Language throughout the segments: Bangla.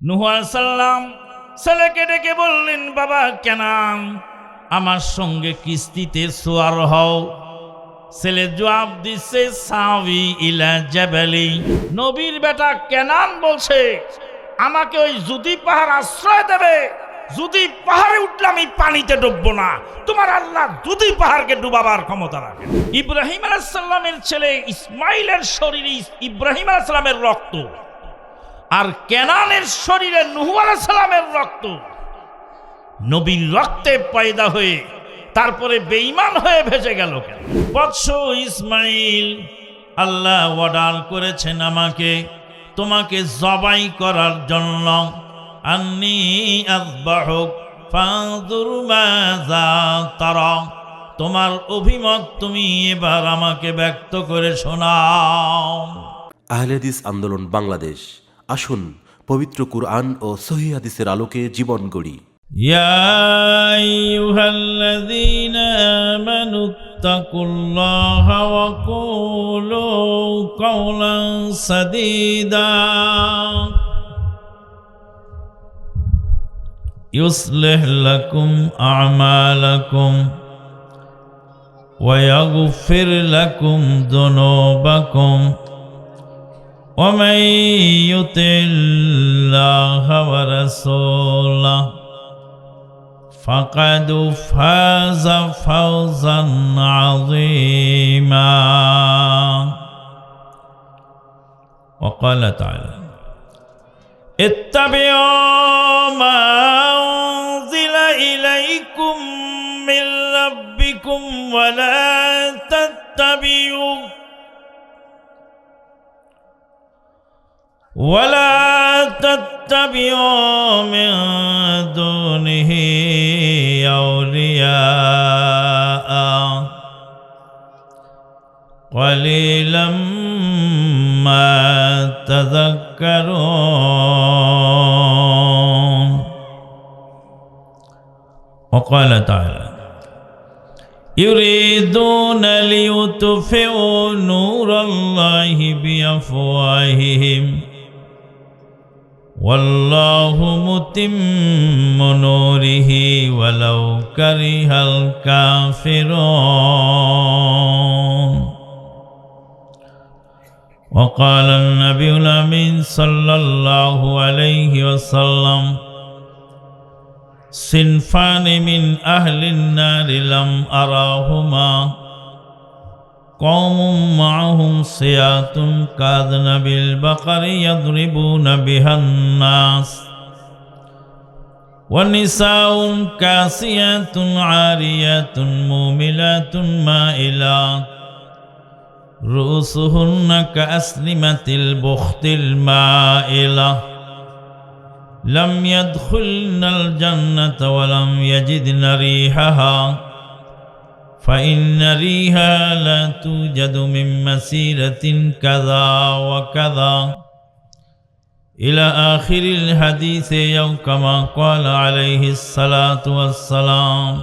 নুহাসাল্লাম ছেলেকে ডেকে বললেন, বাবা, কেন? আমার সঙ্গে কিস্তিতে সোয়ার হও। ছেলে জবাব দিচ্ছে, সাবি ইলা জাবালি। নবীর বেটা কেনান বলছে, আমাকে ওই যদি পাহাড় আশ্রয় দেবে। যদি পাহাড়ে উঠলে আমি পানিতে ডুববো না। তোমার আল্লাহ যদি পাহাড়কে ডুবাবার ক্ষমতা রাখে। ইব্রাহিম আলাইসাল্লামের ছেলে ইসমাইলের শরীরে ইব্রাহিম আলাইসাল্লামের রক্ত আর কেনানের শরীরে নুহু আলাইসাল্লামের রক্ত। নবীর রক্তে পয়দা হয়ে তারপরে বেঈমান হয়ে ভেসে গেল কেন? বৎস ইসমাইল আল্লাহ অর্ডার করেছেন আমাকে, তোমাকে জবাই করার জন্য। আন্নি তোমার অভিমত তুমি এবার আমাকে ব্যক্ত করে শোনাও। আহলেদিস আন্দোলন বাংলাদেশ। আসুন পবিত্র কুরআন ও সহি হাদিসের আলোকে জীবন গড়ি يا أيها الذين آمنوا اتقوا الله وقولوا قولا سديدا يصلح لكم أعمالكم ويغفر لكم ذنوبكم ومن يطع الله ورسوله فقد فاز فوزا عظيما. وقال تعالى اتبعوا ما أنزل إليكم من ربكم ولا تتبعوا ولا تتبعوا من دونه أولياء. قليلا ما تذكرون. وقال تعالى يريدون ليطفئوا نور الله بأفواههم. والله متم نوره ولو كره الكافرون. وقال النبي الأمين صلى الله عليه وسلم صنفان من أهل النار لم أراهما قوم معهم سيات كاذنب البقر يضربون بها الناس ونساء كاسيات عاريات موملات مائلات رؤوسهن كأسلمة البخت المائلة لم يدخلن الجنة ولم يجدن ريحها فإن ريها لا توجد من مسيرة كذا وكذا إلى آخر الحديث يوم كما قال عليه الصلاة والسلام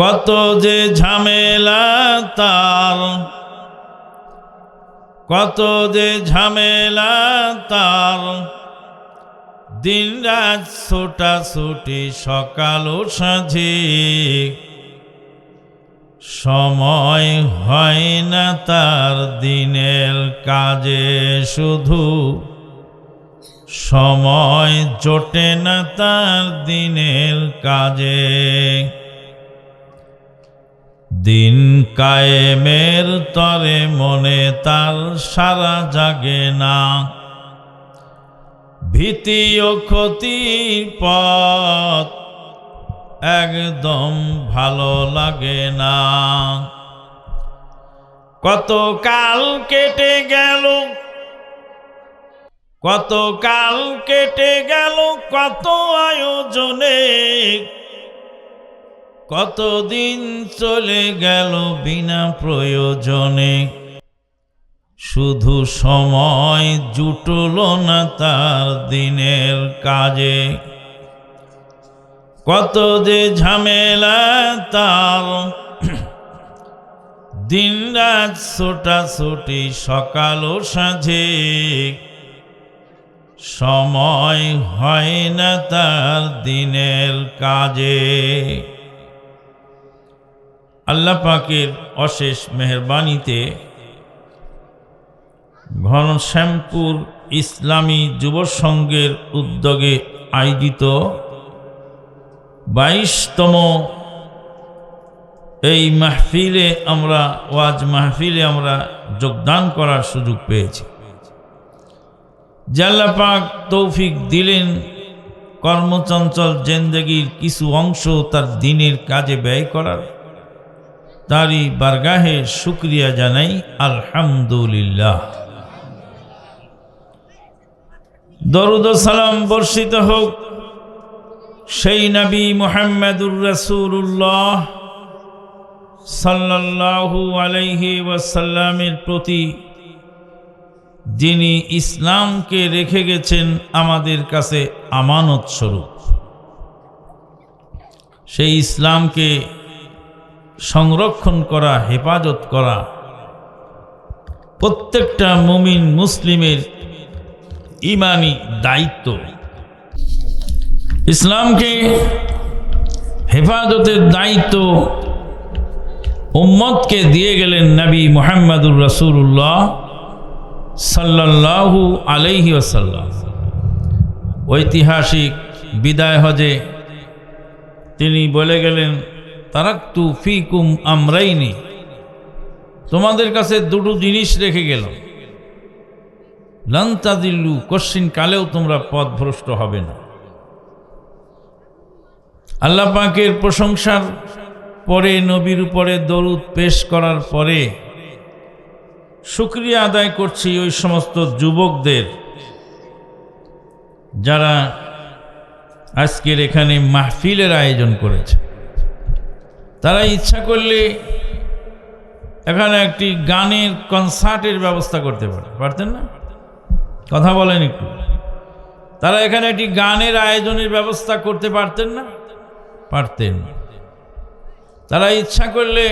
কত যে ঝামেলা তার কত যে ঝামেলা তার দিন রাত ছোটাছুটি সকাল ও সাঁঝে। সময় হয় না তার, দিনের কাজে শুধু। সময় জোটে না তার, দিনের কাজে। দিন কায়েমের তরে মনে তার সারা জাগে না। ভীতি ও ক্ষতির পথ একদম ভালো লাগে না। কত কাল কেটে গেল, কত কাল কেটে গেল, কত আয়োজনে কতদিন চলে গেল বিনা প্রয়োজনে। শুধু সময় জুটল না তার দিনের কাজে। কত যে ঝামেলা তার। দিন রাত ছোটাছুটি সকাল ও সাঁঝে। সময় হয় না তার দিনের কাজে। আল্লাহ পাকের অশেষ মেহরবানিতে ঘনশ্যামপুর ইসলামী যুব সংঘের উদ্যোগে আয়োজিত বাইশতম এই মাহফিলে আমরা, ওয়াজ মাহফিলে আমরা যোগদান করার সুযোগ পেয়েছি। জাল্লা পাক তৌফিক দিলেন, কর্মচঞ্চল জেন্দেগির কিছু অংশ তার দিনের কাজে ব্যয় করার। তারই বারগাহে শুক্রিয়া জানাই, আলহামদুলিল্লাহ। দরুদ সালাম বর্ষিত হোক। সেই নবী মোহাম্মদুর রসুল্লাহ সাল্লাল্লাহু আলাইহি ওয়াসাল্লামের প্রতি যিনি ইসলামকে রেখে গেছেন আমাদের কাছে আমানত স্বরূপ। সেই ইসলামকে সংরক্ষণ করা, হেফাজত করা প্রত্যেকটা মুমিন মুসলিমের ইমানি দায়িত্ব। ইসলামকে হেফাজতের দায়িত্ব উম্মতকে দিয়ে গেলেন নবী মোহাম্মদুর রসুল্লাহ সাল্লাল্লাহু আলাইহি আসাল্লাম ঐতিহাসিক বিদায় হজে তিনি বলে গেলেন, তারাক্তু ফিকুম আমরাইনি। তোমাদের কাছে দুটো জিনিস রেখে গেল লন্তাদিল্লু কশ্চিন কালেও তোমরা পথভ্রষ্ট হবে না। আল্লাহ পাকের প্রশংসার পরে, নবীর উপরে দরুদ পেশ করার পরে শুক্রিয়া আদায় করছি ওই সমস্ত যুবকদের যারা আজকের এখানে মাহফিলের আয়োজন করেছে। তারা ইচ্ছা করলে এখানে একটি গানের কনসার্টের ব্যবস্থা করতে পারে। পারতেন না? কথা বলেন একটু। তারা এখানে একটি গানের আয়োজনের ব্যবস্থা করতে পারতেন না? পারতেন তারা ইচ্ছা করলে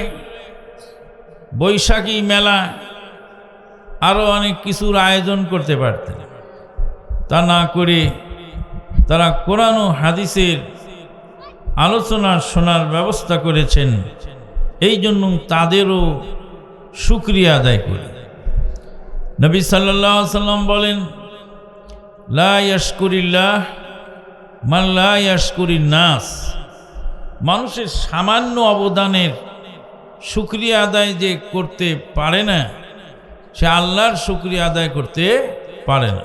বৈশাখী মেলা আরও অনেক কিছুর আয়োজন করতে পারতেন। তা না করে তারা কোরআন ও হাদিসের আলোচনা শোনার ব্যবস্থা করেছেন। এই জন্য তাদেরও সুক্রিয়া আদায় করি। নবী সাল্লাহ সাল্লাম বলেন, লা ইয়াশকুরিল্লাহ মান লা ইয়াশকুরি নাস মানুষের সামান্য অবদানের সুক্রিয়া আদায় যে করতে পারে না, সে আল্লাহর শুক্রিয়া আদায় করতে পারে না।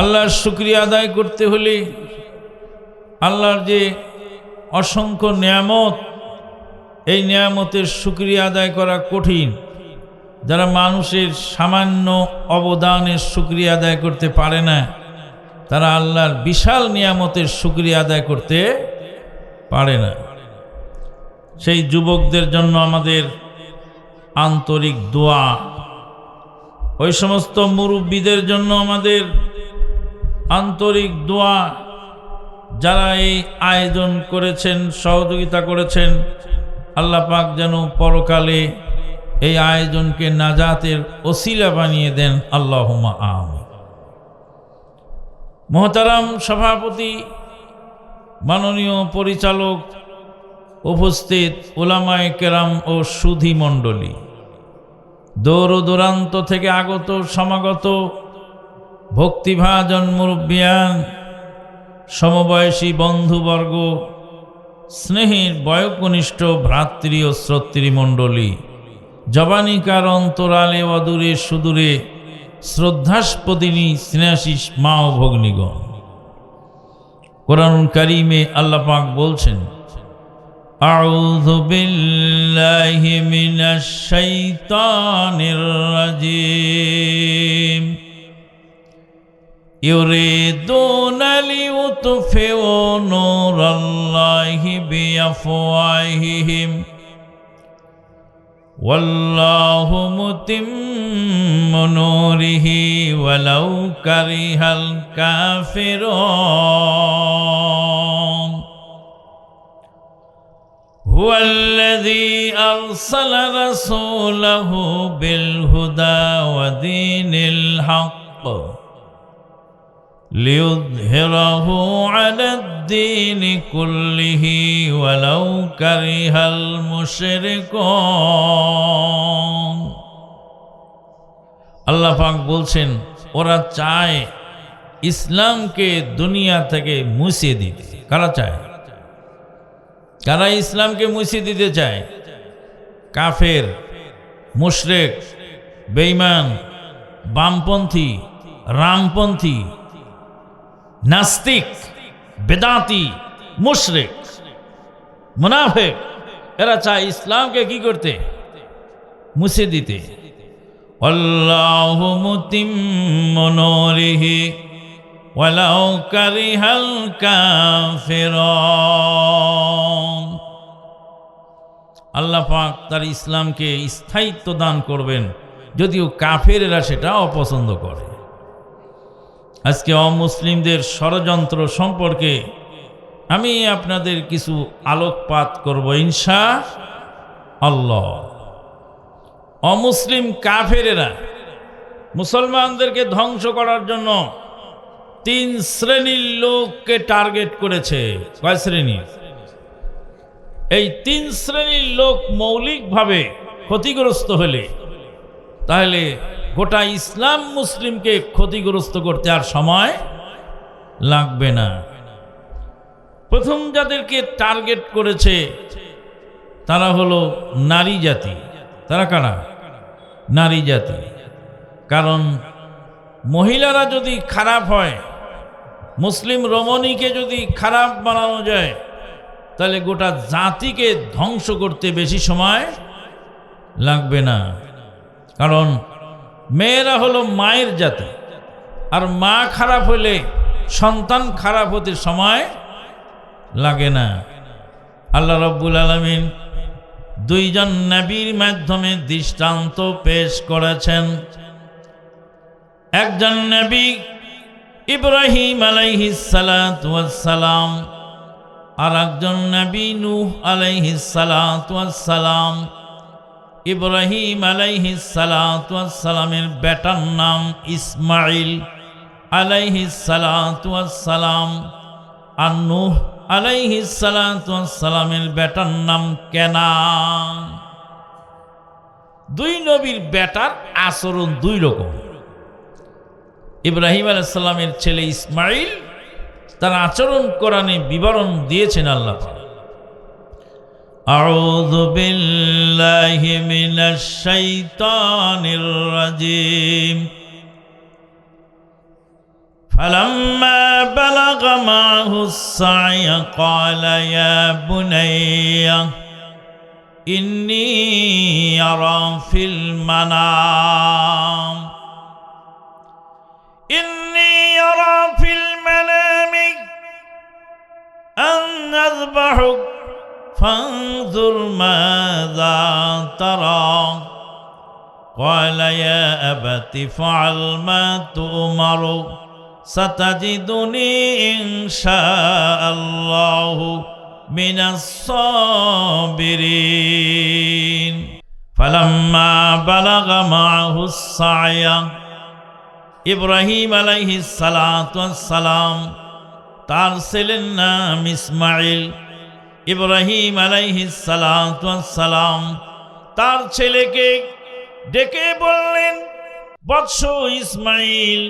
আল্লাহর শুক্রিয়া আদায় করতে হলে আল্লাহর যে অসংখ্য নিয়ামত, এই নিয়ামতের শুক্রিয়া আদায় করা কঠিন। যারা মানুষের সামান্য অবদানের শুক্রিয়া আদায় করতে পারে না, তারা আল্লাহর বিশাল নিয়ামতের শুক্রিয়া আদায় করতে পারে না। সেই যুবকদের জন্য আমাদের আন্তরিক দোয়া। ওই সমস্ত মুরব্বীদের জন্য আমাদের আন্তরিক দোয়া। যারা এই আয়োজন করেছেন, সহযোগিতা করেছেন, আল্লাহ পাক যেন পরকালে এই আয়োজনকে নাজাতের ওসিলা বানিয়ে দেন আল্লাহমা আম মহতারাম সভাপতি, মাননীয় পরিচালক উপস্থিত ওলামায় কেরাম ও সুধি মণ্ডলী দৌর দূরান্ত থেকে আগত সমাগত ভক্তিভাজন মুরব্বিয়ান, সমবয়সী বন্ধুবর্গ, স্নেহের বয়কনিষ্ঠ ভ্রাতৃ ও শ্রোতৃমণ্ডলী জবানিকার অন্তরালে অদূরে সুদূরে শ্রদ্ধাস্পদিনী স্নেহাশিস মা ও ভগ্নিগণ কোরআন কারিমে আল্লাপাক বলছেন أعوذ بالله من الشيطان الرجيم يريدون ليطفئوا نور الله بأفواههم والله متم نوره ولو كره الكافرون. هو الذي أرسل رسوله بالهدى ودين الحق. ليظهره على الدين كله ولو كره المشركون আল্লাহ পাক বলছেন ওরা চায় ইসলামকে দুনিয়া থেকে মুছিয়ে দিতে কারা চায় কারা ইসলামকে মুছিয়ে দিতে চায় কাফের মুশরেক বেঈমান বামপন্থী রামপন্থী নাস্তিক, বেদাতি, মুশরেক, মুনাফেক, এরা চায় ইসলামকে কি করতে? মুছে দিতে। আল্লাহ পাক তার ইসলামকে স্থায়িত্ব দান করবেন, যদিও কাফেরেরা সেটা অপছন্দ করে। আজকে অমুসলিমদের ষড়যন্ত্র সম্পর্কে আমি আপনাদের কিছু আলোকপাত করব ইনশা আল্লাহ। অমুসলিম কাফেরেরা মুসলমানদেরকে ধ্বংস করার জন্য তিন শ্রেণির লোককে টার্গেট করেছে। কয় শ্রেণির এই তিন শ্রেণির লোক মৌলিকভাবে ক্ষতিগ্রস্ত হলে তাহলে গোটা ইসলাম মুসলিমকে ক্ষতিগ্রস্ত করতে আর সময় লাগবে না। প্রথম যাদেরকে টার্গেট করেছে, তারা হলো নারী জাতি। তারা কারা? নারী জাতি। কারণ মহিলারা যদি খারাপ হয়, মুসলিম রমণীকে যদি খারাপ বানানো যায়, তাহলে গোটা জাতিকে ধ্বংস করতে বেশি সময় লাগবে না। কারণ মেয়েরা হলো মায়ের জাতি। আর মা খারাপ হলে সন্তান খারাপ হতে সময় লাগে না। আল্লাহ রব্বুল আলমিন দুইজন নবীর মাধ্যমে দৃষ্টান্ত পেশ করেছেন। একজন নবী ইব্রাহিম আলাইহিস সালাম আর একজন নবী নূহ আলাইহিস সালাম। ইব্রাহিম আলাইহিস সালামের বেটার নাম ইসমাইল আলাইহিস সালাম আর নূহ আলাইহিস সালামের বেটার নাম কেনান। দুই নবীর বেটার আচরণ দুই রকম। ইব্রাহিম আলাইসাল্লামের ছেলে ইসমাইল তার আচরণ কোরআনে বিবরণ দিয়েছেন আল্লাহ أعوذ بالله من الشيطان الرجيم. فلما بلغ معه السعي قال يا بني إني أرى في المنام. إني أرى في المنام أن أذبحك فانظر ماذا ترى قال يا أبت فعل ما تؤمر ستجدني إن شاء الله من الصابرين فلما بلغ معه السعي ইব্রাহিম আলাইহি সালাম তার ছেলের নাম ইসমাইল ইব্রাহিম সালাম তার ছেলেকে ডেকে বললেন, বৎস ইসমাইল,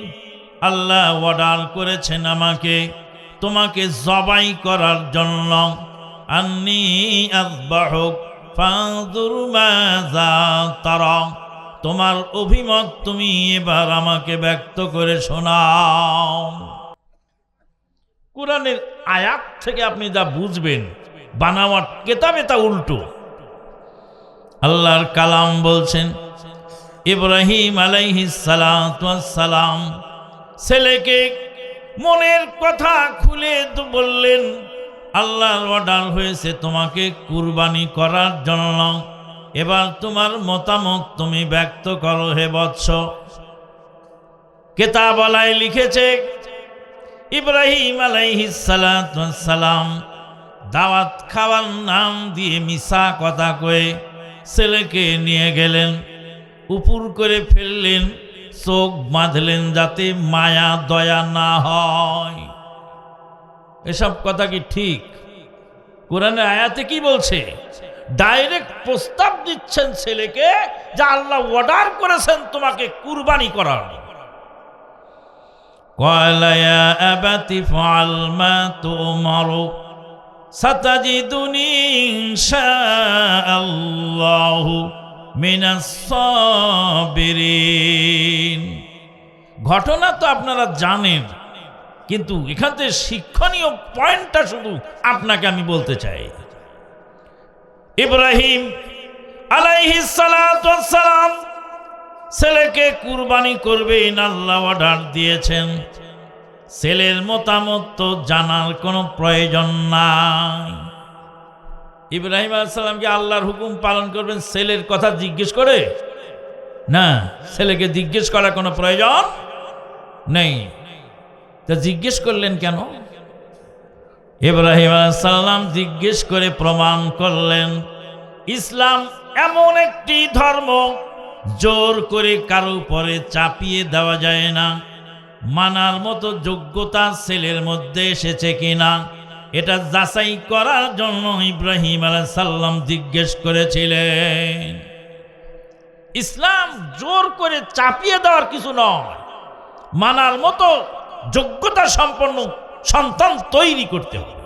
আল্লাহ অর্ডার করেছেন আমাকে তোমাকে জবাই করার জন্য। আন্নি তোমার অভিমত তুমি এবার আমাকে ব্যক্ত করে শোনাও। কোরআনের আয়াত থেকে আপনি যা বুঝবেন বানাওয়ার কেতাবে তা উল্টো। আল্লাহর কালাম বলছেন, ইব্রাহিম আলাইহিস সালাম ছেলেকে মনের কথা খুলে বললেন, আল্লাহর অর্ডার হয়েছে তোমাকে কুরবানি করার জন্য। এবার তোমার মতামত তুমি ব্যক্ত করো হে বৎস। কেতাবলায় লিখেছে, ইব্রাহিম সালাম দাওয়াত খাওয়ার নাম দিয়ে মিশা কথা কয়ে ছেলেকে নিয়ে গেলেন। উপর করে ফেললেন, চোখ বাঁধলেন যাতে মায়া দয়া না হয়। এসব কথা কি ঠিক? কোরআনে আয়াতে কি বলছে? ডাইরেক্ট প্রস্তাব দিচ্ছেন ছেলেকে যা আল্লাহ অর্ডার করেছেন তোমাকে কুরবানি করার। কয়লা আবাতি ফাল মা তোমারও ستجدني إن شاء الله من الصابرين ঘটনা তো আপনারা জানেন কিন্তু এখান থেকে শিক্ষণীয় পয়েন্টটা শুধু আপনাকে আমি বলতে চাই ইব্রাহিম আলাইহিস সালাম ছেলেকে কুরবানি করবেন আল্লাহ অর্ডার দিয়েছেন ছেলের মতামত তো জানার কোনো প্রয়োজন নাই। ইব্রাহিম আলাইসাল্লামকে আল্লাহর হুকুম পালন করবেন ছেলের কথা জিজ্ঞেস করে? না, ছেলেকে জিজ্ঞেস করার কোনো প্রয়োজন নেই। তা জিজ্ঞেস করলেন কেন? ইব্রাহিম আলাইসাল্লাম জিজ্ঞেস করে প্রমাণ করলেন, ইসলাম এমন একটি ধর্ম, জোর করে কারও উপরে চাপিয়ে দেওয়া যায় না। মানার মতো যোগ্যতা ছেলের মধ্যে এসেছে কিনা? এটা যাচাই করার জন্য ইব্রাহিম আলাহ সাল্লাম জিজ্ঞেস করেছিলেন। ইসলাম জোর করে চাপিয়ে দেওয়ার কিছু নয়। মানার মতো যোগ্যতা সম্পন্ন সন্তান তৈরি করতে হবে।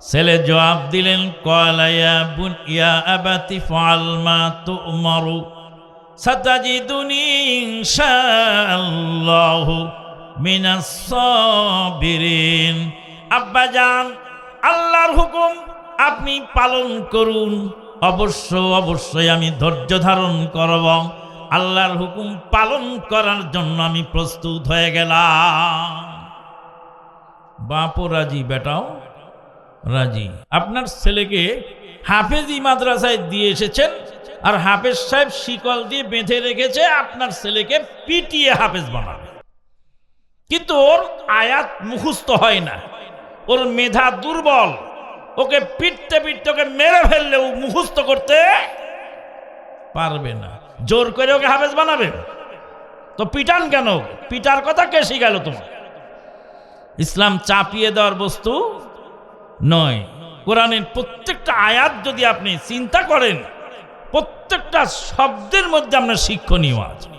ছেলে জবাব দিলেন কলাইয়া বুন, ইয়া আবাতি ফাল মা তুমারু সাতাজিদুনি ইনশাআল্লাহু মিনাস সাবিরিন। আব্বা জান, আল্লাহর হুকুম আপনি পালন করুন। অবশ্য, অবশ্যই আমি ধৈর্য ধারণ করব। আল্লাহর হুকুম পালন করার জন্য আমি প্রস্তুত হয়ে গেলাম। বাপও রাজি, বেটাও রাজি। আপনার ছেলেকে হাফেজি মাদ্রাসায় দিয়ে এসেছেন? আর হাফেজ সাহেব শিকল দিয়ে বেঁধে রেখেছে, আপনার ছেলেকে পিটিয়ে হাফেজ বানাবে। কিন্তু ওর আয়াত মুখস্থ হয় না। ওর মেধা দুর্বল। ওকে পিটতে পিটতে ওকে মেরে ফেললে ও মুখস্থ করতে পারবে না। জোর করে ওকে হাফেজ বানাবে? তো পিটান কেন? পিটার কথা কে শিখালো তোমার? ইসলাম চাপিয়ে দেওয়ার বস্তু নয়। কোরআনের প্রত্যেকটা আয়াত যদি আপনি চিন্তা করেন প্রত্যেকটা শব্দের মধ্যে আমরা শিক্ষণীয় আছে।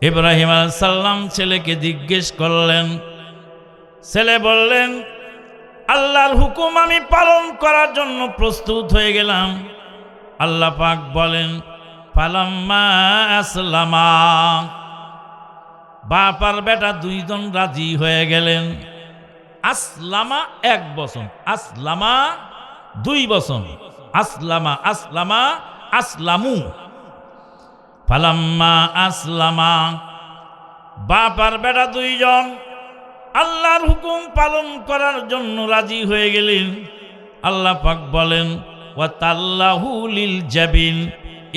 ইব্রাহিম সাল্লাম ছেলেকে জিজ্ঞেস করলেন, ছেলে বললেন, আল্লাহর হুকুম আমি পালন করার জন্য প্রস্তুত হয়ে গেলাম। আল্লাহ পাক বলেন পালাম্মা আসলামা। বাপ আর বেটা দুইজন রাজি হয়ে গেলেন। আসলামা এক বছর আসলামা দুই বছর আসলামা আসলামা আসলামু। ফালাম্মা আসলামা। বাপ আর বেটা দুইজন। আল্লাহর হুকুম পালন করার জন্য রাজি হয়ে গেলেন। আল্লাহ পাক বলেন ও তাল্লাহুলিল জাবিন।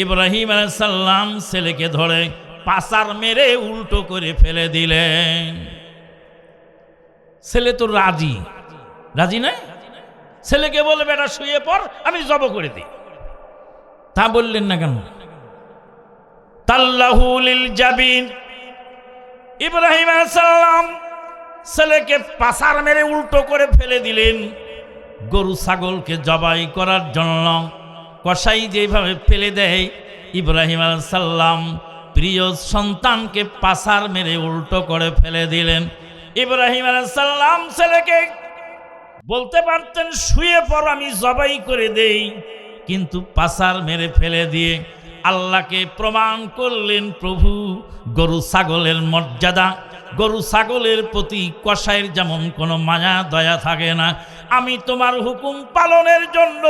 ইব্রাহিম সাল্লাম ছেলেকে ধরে পাসার মেরে উল্টো করে ফেলে দিলেন। ছেলে তো রাজি। রাজি নাই? ছেলেকে বলে, বেটা, শুয়ে পর আমি জব করে দিই। তা বললেন না কেন? তাল্লাহুলিল জাবিন। ইব্রাহিম সাল্লাম ছেলেকে পাসার মেরে উল্টো করে ফেলে দিলেন। গরু ছাগলকে জবাই করার জন্য কসাই যেভাবে ফেলে দেয়, ইব্রাহিম সাল্লাম প্রিয় সন্তানকে পাসার মেরে উল্টো করে ফেলে দিলেন। ইব্রাহিম সাল্লাম ছেলেকে বলতে পারতেন, শুয়ে পর আমি জবাই করে দেই। কিন্তু পাসার মেরে ফেলে দিয়ে আল্লাহকে প্রমাণ করলেন, প্রভু, গরু ছাগলের মর্যাদা, গরু ছাগলের প্রতি কষাইয়ের যেমন কোনো মায়া, দয়া থাকে না। আমি তোমার হুকুম পালনের জন্য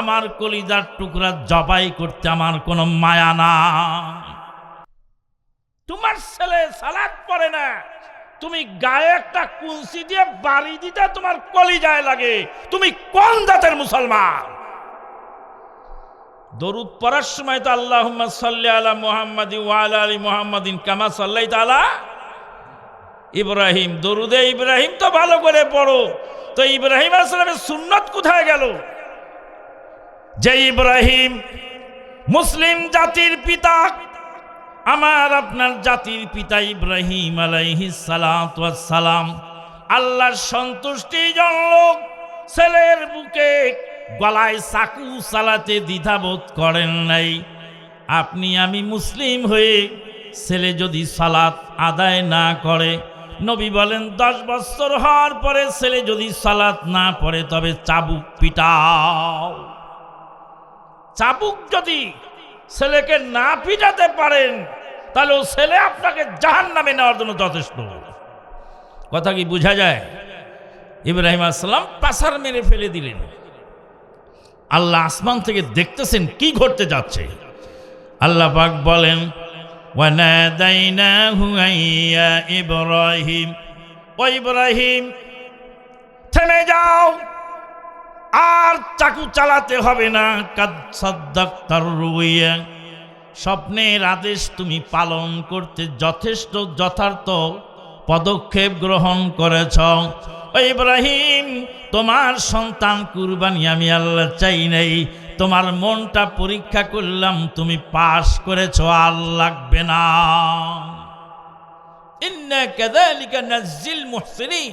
আমার কলিজার টুকরা জবাই করতে আমার কোনো মায়া না তোমার ছেলে সালাদ পড়ে না। তুমি গায়ে একটা কুলসি দিয়ে বাড়ি দিতে তোমার কলিজায় লাগে। তুমি কোন জাতের মুসলমান? দরুদ পড়ার সময় তো আল্লাহ সাল্লি আলা মোহাম্মদ ওয়াল আলী মোহাম্মদিন কামা সাল্লাই তালা ইব্রাহিম। দরুদে ইব্রাহিম তো ভালো করে পড়ো। তো ইব্রাহিম আসলামের সুন্নত কোথায় গেল? যে ইব্রাহিম মুসলিম জাতির পিতা আমার আপনার জাতির পিতা ইব্রাহিম আলাইহি সালাম, আল্লাহর সন্তুষ্টি জনলোক ছেলের বুকে গলায় চাকু চালাতে দ্বিধাবোধ করেন নাই। আপনি আমি মুসলিম হয়ে ছেলে যদি সালাত আদায় না করে, নবী বলেন, দশ বছর হওয়ার পরে ছেলে যদি সালাত না পড়ে, তবে চাবুক পিটাও। চাবুক যদি ছেলেকে না পিটাতে পারেন, তাহলে ও ছেলে আপনাকে জাহান নামে নেওয়ার জন্য যথেষ্ট। কথা কি বোঝা যায়? ইব্রাহিম আসসালাম পাসার মেরে ফেলে দিলেন। আল্লাহ আসমান থেকে দেখতেছেন কি ঘটতে যাচ্ছে। আল্লাহ পাক বলেন ইব্রাহিম। ও ইব্রাহিম, থেমে যাও। আর চাকু চালাতে হবে না। কাদ সাদ্দাক তার রুইয়া। স্বপ্নের আদেশ তুমি পালন করতে যথেষ্ট, যথার্থ পদক্ষেপ গ্রহণ করেছ। ইব্রাহিম, তোমার সন্তান কুরবানি আমি আল্লাহ চাই নাই। তোমার মনটা পরীক্ষা করলাম, তুমি পাশ করেছ, আর লাগবে না। ইন্না কাযালিকা নাজ্জিল মুহসিনিন।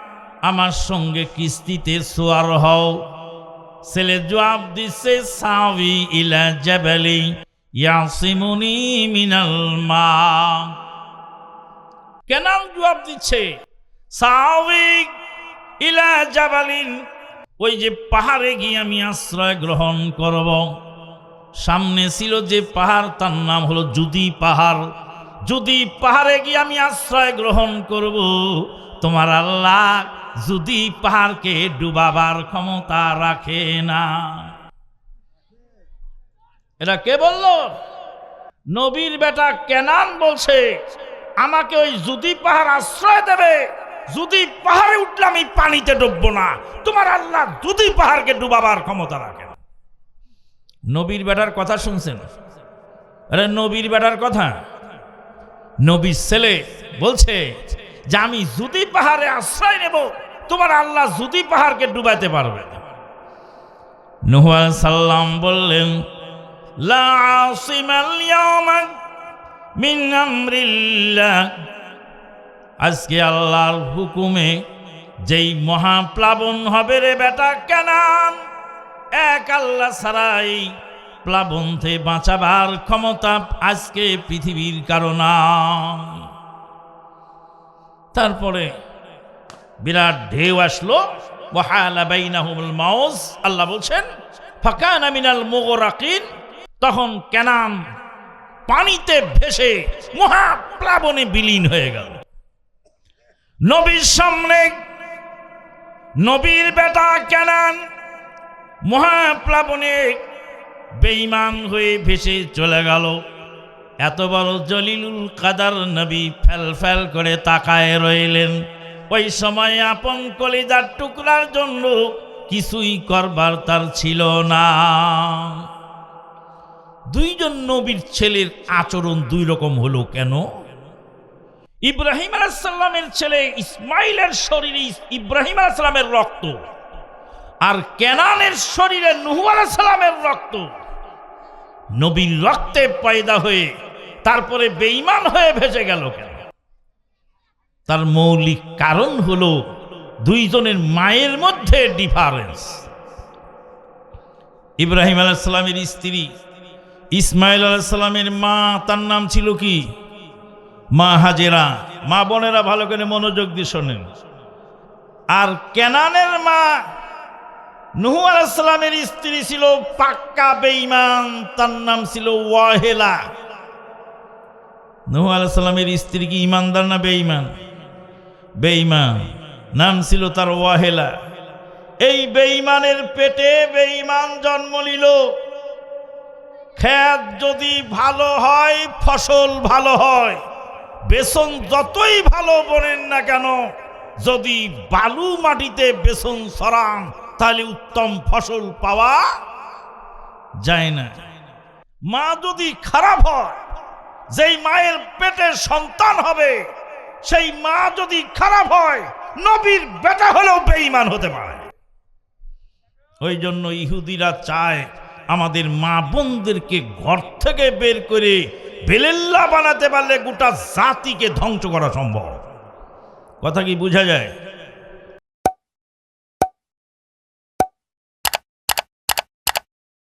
আমার সঙ্গে কিস্তিতে সোয়ার হও। ছেলে জবাব দিচ্ছে সাবি ইলা জাবালি ইয়াসিমুনি মিনাল মা। কেনান জবাব দিচ্ছে? সাবি ইলা জাবালিন ওই যে পাহাড়ে গিয়ে আমি আশ্রয় গ্রহণ করব। সামনে ছিল যে পাহাড়, তার নাম হলো জুদি পাহাড়। যদি পাহাড়ে গিয়ে আমি আশ্রয় গ্রহণ করব। তোমার আল্লাহ যদি পাহাড়কে ডুবাবার ক্ষমতা রাখে না। এটা কে বলল? নবীর বেটা কেনান বলছে, আমাকে ওই যদি পাহাড় আশ্রয় দেবে, যদি পাহাড়ে উঠলে আমি পানিতে ডুববো না। তোমার আল্লাহ যদি পাহাড়কে ডুবাবার ক্ষমতা রাখে না। নবীর বেটার কথা শুনছেন? আরে নবীর বেটার কথা? নবীর ছেলে বলছে যে আমি যদি পাহাড়ে আশ্রয় নেব, তোমার আল্লাহ যদি পাহাড়কে ডুবাইতে পারবে। নুহ সাল্লাম বললেন আজকে আল্লাহর হুকুমে যেই মহাপ্লাবন হবে রে বেটা কেনান, এক আল্লাহ ছাড়াই প্লাবন থেকে বাঁচাবার ক্ষমতা আজকে পৃথিবীর কারণ তারপরে বিরাট ঢেউ আসলো। ওয়াহালা বাইনাহুমুল মাউজ, আল্লাহ বলছেন, ফাকানা মিনাল মুগরাকিন, তখন কেনান পানিতে ভেসে মহাপ্লাবনে বিলীন হয়ে গেল। নবীর সামনে নবীর বেটা কেনান মহাপ্লাবনে বেঈমান হয়ে ভেসে চলে গেল। এত বড় জলিলুল কাদার নবী ফেল ফেল করে তাকায় রইলেন। ওই সময় আপন কলিজার টুকরার জন্য কিছুই করবার তার ছিল না। দুইজন নবীর ছেলের আচরণ দুই রকম হলো কেন? ইব্রাহিম আলাইসাল্লামের ছেলে ইসমাইলের শরীরে ইব্রাহিম আলাইসাল্লামের রক্ত আর কেনানের শরীরে নুহু আলাইসাল্লামের রক্ত। নবীর রক্তে পয়দা হয়ে তারপরে বেঈমান হয়ে ভেসে গেল কেন? তার মৌলিক কারণ হলো দুইজনের মায়ের মধ্যে ডিফারেন্স ইব্রাহিম আলাইসাল্লামের স্ত্রী ইসমাইল আলাইসাল্লামের মা, তার নাম ছিল কি? মা হাজেরা। মা বোনেরা ভালো করে মনোযোগ দিয়ে শোনেন। আর কেনানের মা নুহু আলাইসাল্লামের স্ত্রী ছিল পাক্কা বেঈমান, তার নাম ছিল ওয়াহেলা। নুহু আলাইসাল্লামের স্ত্রী কি ইমানদার না বেঈমান? বেঈমান। নাম ছিল তার ওয়াহেলা। এই বেঈমানের পেটে বেঈমান জন্ম নিল। ক্ষেত যদি ভালো হয়, ফসল ভালো হয়, বেসন যতই ভালো বনেন না কেন, যদি বালু মাটিতে বেসন সরান, তাহলে উত্তম ফসল পাওয়া যায় না। মা যদি খারাপ হয় যেই মায়ের পেটে সন্তান হবে, সেই মা যদি খারাপ হয়, নবীর বেটা হলেও বেঈমান হতে পারে। ওই জন্য ইহুদিরা চায় আমাদের মা বোনদেরকে ঘর থেকে বের করে বেলেল্লা বানাতে পারলে গোটা জাতিকে ধ্বংস করা সম্ভব। কথা কি বোঝা যায়?